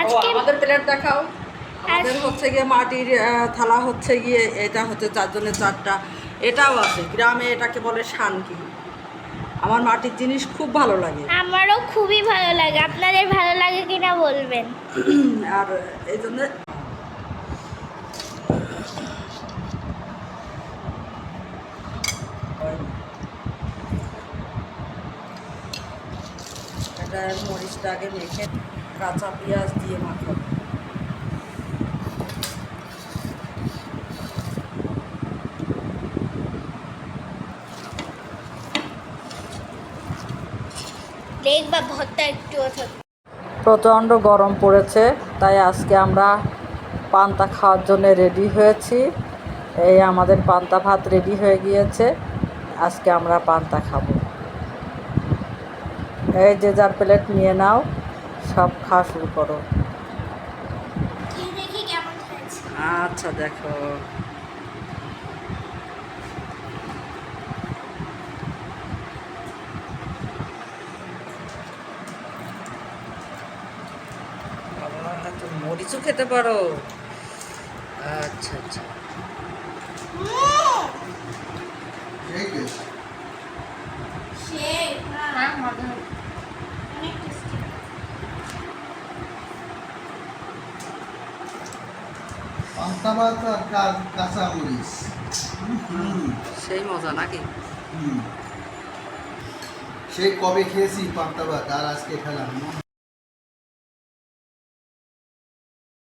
আজকে আমাদের প্লেট দেখাও। আমাদের হচ্ছে গিয়ে মাটির থালা হচ্ছে গিয়ে এটা হচ্ছে চারজনের চারটা। এটাও আছে গ্রামে এটাকে বলে শানকি। আমার মাটির জিনিস খুব ভালো লাগে। আমারও খুবই ভালো লাগে। আপনাদের ভালো লাগে কিনা বলবেন? আর এই জন্য মরিচটা আগে মেখে কাঁচা পেঁয়াজ দিয়ে মাখাবো দেখবা ভর্তা একটু প্রচণ্ড গরম পড়েছে তাই আজকে আমরা পান্তা খাওয়ার জন্য রেডি হয়েছি। এই আমাদের পান্তা ভাত রেডি হয়ে গিয়েছে আজকে আমরা পান্তা খাব। এই যে যার প্লেট নিয়ে নাও। সব খাওয়া শুরু করো। আচ্ছা দেখো। মরিচও খেতে পারো? আচ্ছা আচ্ছা। সেই হ্যাঁ আর কাঁচা মরিচ সেই মজা নাকি। সেই কবে খেয়েছি পান্তা ভাত আর আজকে খেলাম।